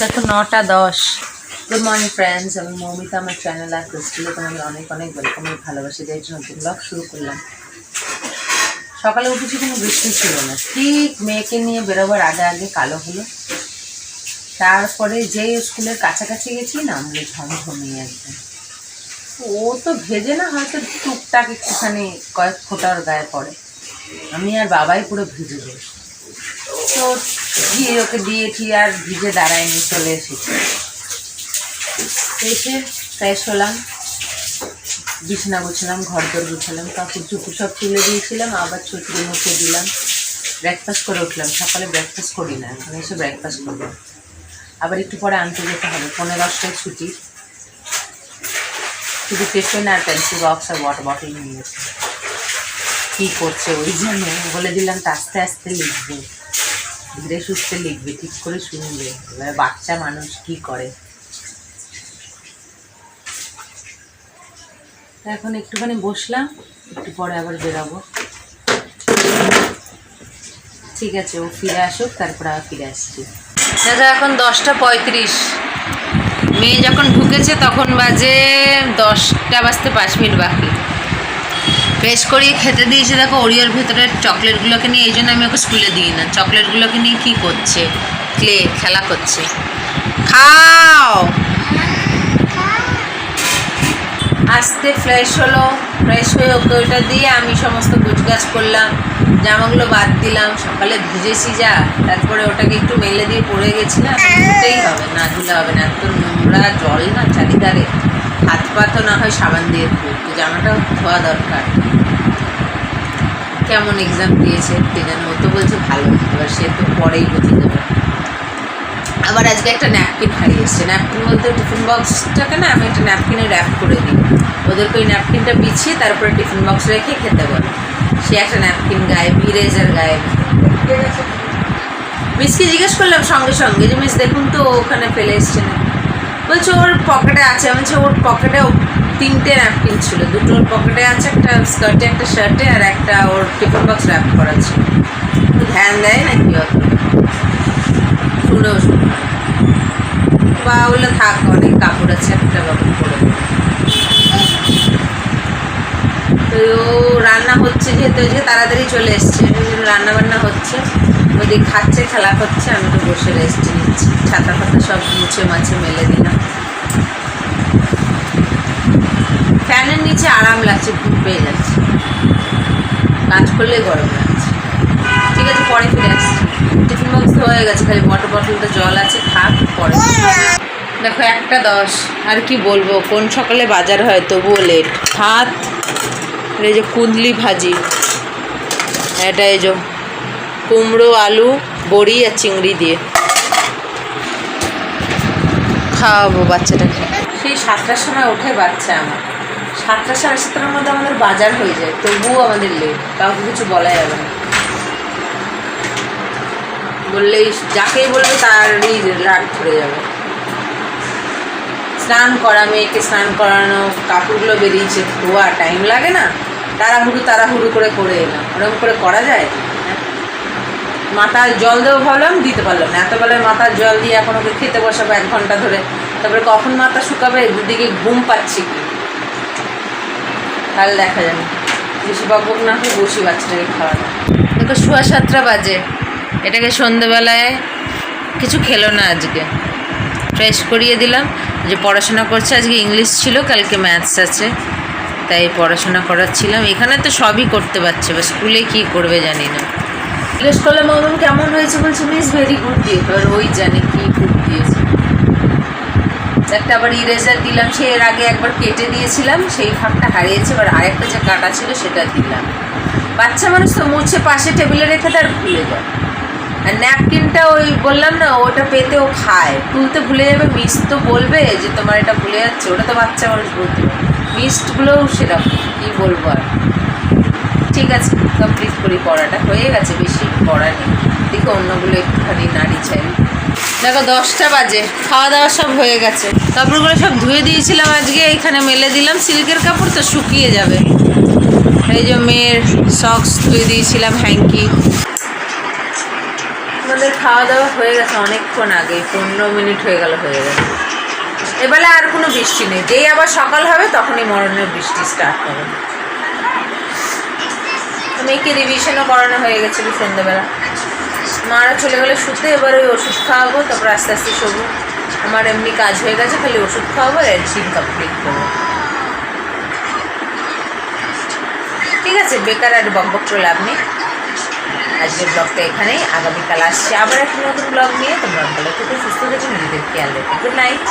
দেখো, নটা দশ। গুড মর্নিং ফ্রেন্ডস আমি মৌমিতা, আমার চ্যানেল আর ক্রিস্টিলে তোমাদের অনেক অনেক ওয়েলকাম আমি ভালোবাসি দিয়ে একটু নতুন ব্লগ শুরু করলাম। সকালে উঠেছি কোনো বৃষ্টি ছিল না। ঠিক মেয়েকে নিয়ে বেরোবার আগে আগে কালো হলো। তারপরে যেই স্কুলের কাছাকাছি গেছি না, আমরা ঝমঝমিয়ে একদম। ও তো ভেজে না, হয়তো টুকটাক একটুখানি কয়েক ফোটার গায়ে পড়ে। আমি আর বাবাই পুরো ভিজে যাই তো গিয়ে ওকে দিয়ে ঠিয়ে আর ভিজে দাঁড়ায়নি, চলে এসেছি। এসে ফ্রেশ হলাম, বিছানা গুছালাম, ঘর দর গুছালাম, কাপড় চুপুর সব তুলে দিয়েছিলাম, আবার ছুটি মুখে দিলাম। ব্রেকফাস্ট করে উঠলাম, সকালে ব্রেকফাস্ট করি না, এখন এসে ব্রেকফাস্ট করব। আবার একটু পরে আনতে যেতে হবে, পনেরো দশটায় ছুটি। শুধু টিফিন আর পেন্সিল বক্স আর ওয়াটার বটল নিয়ে গেছে কী করছে ওই জন্য বলে দিলাম, তো আস্তে আস্তে লিখবে। ধীরে সুস্থে লিখবে, ঠিক করে শুনবে। এবার বাচ্চা মানুষ কি করে? এখন একটুখানি বসলাম, একটু পরে আবার বেরাবো। ঠিক আছে, ও ফিরে আসুক, তারপর আবার ফিরে আসছি। দাদা, এখন দশটা পঁয়ত্রিশ। মেয়ে যখন ঢুকেছে তখন বাজে দশটা বাজতে পাঁচ মিনিট বাকি। বেশ করিয়ে খেতে দিয়েছে। দেখো ওরিওর ভেতরের চকলেটগুলোকে নিয়ে, এই জন্য আমি ওকে স্কুলে দিই না। চকলেটগুলোকে নিয়ে কী করছে? ক্লে, খেলা করছে। খাও! আস্তে ফ্রেশ হলো। ফ্রেশ হয়ে ওকে ওইটা দিয়ে আমি সমস্ত গুছগাছ করলাম, জামাগুলো বাদ দিলাম, সকালে ভিজেছি যা, তারপরে ওটাকে একটু মেলে দিয়ে পড়ে গেছিলাম ধুতেই হবে না, ধুলে হবে না। এত নোংরা জল না চারিধারে। হাত পা তো না হয় সাবান দিয়ে ধুই জামাটাও ধোয়া দরকার। কেমন এক্সাম দিয়েছে কে জানো, ও তো বলছে ভালো, এবার সে তো পরেই বুঝে দেবে। আবার আজকে একটা ন্যাপকিন হারিয়ে এসছে ন্যাপকিন বলতে টিফিন বক্সটাকে না আমি একটা ন্যাপকিনে র্যাপ করে দিই। ওদেরকে ওই ন্যাপকিনটা বিছিয়ে তারপরে টিফিন বক্স রেখে খেতে বলে। সে একটা ন্যাপকিন গায়ে ইরেজার গায়ে মিসকে জিজ্ঞেস করলাম সঙ্গে সঙ্গে যে, মিস দেখুন তো, ওখানে ফেলে এসছে না বলছে ওর পকেটে আছে বলছি ওর পকেটে তিনটে ন্যাপকিন ছিল। দুটো ওর পকেটে আছে, একটা স্কার্টে একটা শার্টে আর একটা ওর টিফিন বক্স র্যাপ করা ছিল। ধ্যান দেয় নাকি অত? শুনেও শুনে বা বললে থাক, অনেক কাপড় আছে, একটা বাবু করে তো রান্না হচ্ছে, যেহেতু তাড়াতাড়ি চলে এসছে রান্না বান্না হচ্ছে। ওদিকে খাচ্ছে, খেলা করছে, আমি তো বসে রেস্ট নিচ্ছি। ছাতা ফাতা সব মুছে মাছে মেলে দিলাম। ফ্যানের নিচে আরাম লাগছে, ঘুম পেয়ে যাচ্ছে। কাজ করলে গরম লাগছে। ঠিক আছে, পরে ফিরে আসছি। টিফিন বক্স হয়ে গেছে, খালি ওয়াটার বটলটা জল আছে, খাক, পরে দেখো, একটা দশ। আর কি বলব, কোন সকালে বাজার হয় তবুও লেট ভাত, এই যে কুন্দলি ভাজি। এটা এই যে কুমড়ো, আলু, বড়ি আর চিংড়ি দিয়ে। খাওয়াবো বাচ্চাটাকে। সেই সাতটার সময় ওঠে বাচ্চা আমার। সাতটা সাড়ে সাতটার মধ্যে আমাদের বাজার হয়ে যায়, তবুও আমাদের লেট কাউকে কিছু বলা যাবে না। বললেই যাকেই বলবে তারই রাগ ধরে যাবে। স্নান করা, মেয়েকে স্নান করানো, কাপড়গুলো বেরিয়েছে, ধোয়া টাইম লাগে না। তাড়াহুড়ো তাড়াহুড়ো করে করে এলাম। ওরকম করে করা যায়? মাথায় জল দেবো ভাবলাম দিতে পারলাম না। এতবেলায় মাথার জল দিয়ে এখন ওকে খেতে বসাবো এক ঘণ্টা ধরে। তারপরে কখন মাথা শুকাবে দুদিকে ঘুম পাচ্ছি কি? তাহলে দেখা যাবে। বেশি বকবক না হয়ে বসি বাচ্চাটাকে খাওয়ানো দেখো সোয়া সাতটা বাজে। এটাকে সন্ধেবেলায় কিছু খেলো না আজকে। ফ্রেশ করিয়ে দিলাম। যে পড়াশোনা করছে, আজকে ইংলিশ ছিল, কালকে ম্যাথস আছে। তাই পড়াশোনা করাচ্ছিলাম। এখানে তো সবই করতে পারছে, বা স্কুলে কি করবে জানি না। জিজ্ঞেস করলে মামন কেমন হয়েছে বলছে মিস ভেরি গুড দিয়ে এবার ওই জানে কি গুড দিয়েছে। একটা আবার ইরেজার দিলাম, সে এর আগে একবার কেটে দিয়েছিলাম, সেই ফাঁকটা হারিয়েছে, এবার আরেকটা যে কাটা ছিল সেটা দিলাম। বাচ্চা মানুষ তো মুছে পাশে টেবিলে রেখে তার ভুলে যায়। আর ন্যাপকিনটা ওই বললাম না, ওটা পেতে ও খায়। তুলতে ভুলে যাবে মিস তো বলবে যে, তোমার এটা ভুলে যাচ্ছে। ওটা তো বাচ্চা মানুষ বলতে পারে। মিসগুলোও সেরকম, কী বলব আর। ঠিক আছে কমপ্লিট করি পড়াটা। হয়ে গেছে, বেশি পড়া নেই। দেখো অন্যগুলো একটুখানি নাড়ি চাই। দেখো, দশটা বাজে খাওয়া দাওয়া সব হয়ে গেছে। কাপড়গুলো সব ধুয়ে দিয়েছিলাম আজকে, এখানে মেলে দিলাম। সিল্কের কাপড় তো শুকিয়ে যাবে। এই যে মেয়ের সক্স ধুয়ে দিয়েছিলাম, হ্যাঙ্কি। আমাদের খাওয়া দাওয়া হয়ে গেছে অনেকক্ষণ আগে, পনেরো মিনিট হয়ে গেল, হয়ে গেছে। এবেলা আর কোনো বৃষ্টি নেই। যেই আবার সকাল হবে, তখনই মরণের বৃষ্টি স্টার্ট হবে। মেয়েকে রিভিশনও করানো হয়ে গেছিল সন্ধ্যেবেলা? মারা চলে গেলে শুতে, এবার ওই ওষুধ খাওয়াবো, তারপর আস্তে আস্তে শোবো। আমার এমনি কাজ হয়ে গেছে, খালি ওষুধ খাওয়াবো আর এডিটিং কমপ্লিট করব। ঠিক আছে, বেকার আর বক বক করে লাভ নেই। আজকের ব্লগটা এখানেই, আগামীকাল আসছে আবার একটা নতুন ব্লগ নিয়ে। তোমরা ভালো থেকে সুস্থ থেকে, নিজেদের খেয়াল রেখো। Good night